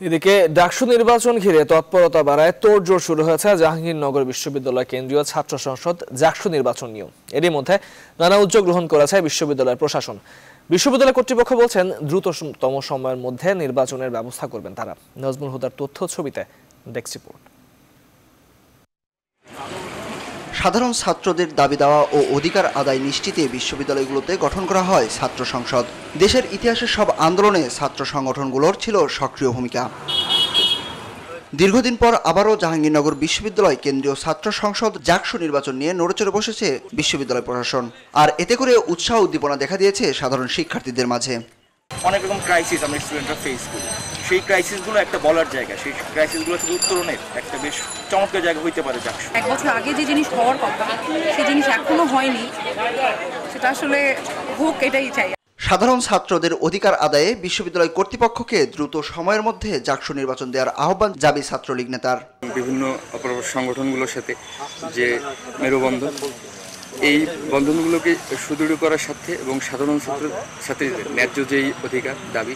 এদিকে ডাকসু নির্বাচন ঘিরে তৎপরতা বাড়ায় তোড়জোড় শুরু হয়েছে জাহাঙ্গীরনগর বিশ্ববিদ্যালয় কেন্দ্রীয় ছাত্র সংসদ জাকসু নির্বাচন নিয়েও। এরই মধ্যে নানা উদ্যোগ গ্রহণ করেছে বিশ্ববিদ্যালয়ের প্রশাসন। বিশ্ববিদ্যালয় কর্তৃপক্ষ বলছেন, দ্রুততম সময়ের মধ্যে নির্বাচনের ব্যবস্থা করবেন তারা। নজমুল হুদার তথ্য ছবিতে ডেস্ক রিপোর্ট। সাধারণ ছাত্রদের দাবি দেওয়া ও অধিকার আদায় নিশ্চিতে বিশ্ববিদ্যালয়গুলোতে গঠন করা হয় ছাত্র সংসদ। দেশের ইতিহাসের সব আন্দোলনে ছাত্র সংগঠনগুলোর ছিল সক্রিয় ভূমিকা। দীর্ঘদিন পর আবারও জাহাঙ্গীরনগর বিশ্ববিদ্যালয় কেন্দ্রীয় ছাত্র সংসদ জাকসু নির্বাচন নিয়ে নড়েচড়ে বসেছে বিশ্ববিদ্যালয় প্রশাসন। আর এতে করে উৎসাহ উদ্দীপনা দেখা দিয়েছে সাধারণ শিক্ষার্থীদের মাঝে। অনেক রকম ক্রাইসিস আমরা স্টুডেন্টরা ফেস করি। সেই ক্রাইসিসগুলো একটা বলার জায়গা সেই ক্রাইসিসগুলো থেকে উত্তরণের একটা বেশ চমৎকার জায়গা হইতে পারে চাকসু এক বছর আগে যে জিনিস হওয়ার কথা সেই জিনিস এখনও হয়নি। সেটা আসলে হোক এটাই চাই। সাধারণ ছাত্রদের অধিকার আদায়ে বিশ্ববিদ্যালয় কর্তৃপক্ষকে দ্রুত সময়ের মধ্যে জাকসু নির্বাচন দেওয়ার আহ্বান জাবি ছাত্রলীগ নেতার। বিভিন্ন সংগঠনগুলোর সাথে যে মেরুবন্ধন এই বন্ধনগুলোকে সুদৃঢ় করার সাথে এবং সাধারণ ছাত্র ছাত্রীদের ন্যায্য যেই অধিকার দাবি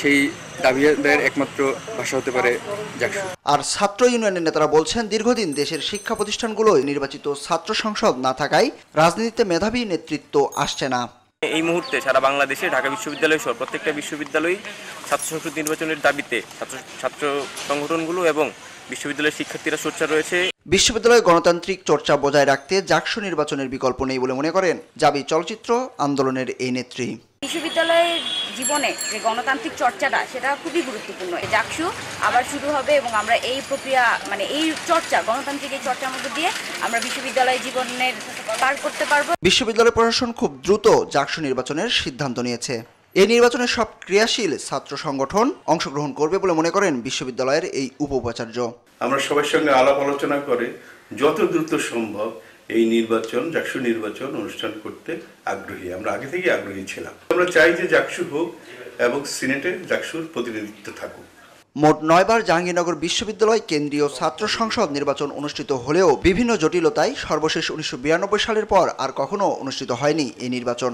সেই দাবি আদায়ের একমাত্র ভাষা হতে পারে জাকসু। আর ছাত্র ইউনিয়নের নেতারা বলছেন দীর্ঘদিন দেশের শিক্ষা প্রতিষ্ঠানগুলোয় নির্বাচিত ছাত্র সংসদ না থাকায় রাজনীতিতে মেধাবী নেতৃত্ব আসছে না। এই মুহূর্তে সারা বাংলাদেশে ঢাকা বিশ্ববিদ্যালয় সহ প্রত্যেকটা বিশ্ববিদ্যালয় ছাত্র সংসদ নির্বাচনের দাবিতে ছাত্র ছাত্র সংগঠনগুলো এবং বিশ্ববিদ্যালয়ের শিক্ষার্থীরা সোচ্চার রয়েছে। বিশ্ববিদ্যালয়ে গণতান্ত্রিক চর্চা বজায় রাখতে জাকসু নির্বাচনের বিকল্প নেই বলে মনে করেন জাবি চলচ্চিত্র আন্দোলনের এই নেত্রী। বিশ্ববিদ্যালয়ের জীবনে যে গণতান্ত্রিক চর্চাটা সেটা খুবই গুরুত্বপূর্ণ। জাকসু আবার শুরু হবে এবং আমরা এই প্রক্রিয়া মানে এই চর্চা গণতান্ত্রিক এই চর্চার মধ্যে দিয়ে আমরা বিশ্ববিদ্যালয় জীবনের পার করতে পারব। বিশ্ববিদ্যালয় প্রশাসন খুব দ্রুত জাকসু নির্বাচনের সিদ্ধান্ত নিয়েছে। এই নির্বাচনে সব ক্রিয়াশীল ছাত্র সংগঠন অংশগ্রহণ করবে বলে মনে করেন বিশ্ববিদ্যালয়ের এই উপ উপাচার্য। আমরা সবার সঙ্গে আলাপ আলোচনা করে যত দ্রুত সম্ভব এই নির্বাচন জাকসু নির্বাচন অনুষ্ঠান করতে আগ্রহী। আমরা আগে থেকেই আগ্রহী ছিলাম। আমরা চাই যে জাকসু হোক এবং সিনেটে জাকসুর প্রতিনিধিত্ব থাকুক। মোট নয়বার জাহাঙ্গীরনগর বিশ্ববিদ্যালয় কেন্দ্রীয় ছাত্র সংসদ নির্বাচন অনুষ্ঠিত হলেও বিভিন্ন জটিলতায় সর্বশেষ উনিশশো বিরানব্বই সালের পর আর কখনো অনুষ্ঠিত হয়নি এই নির্বাচন।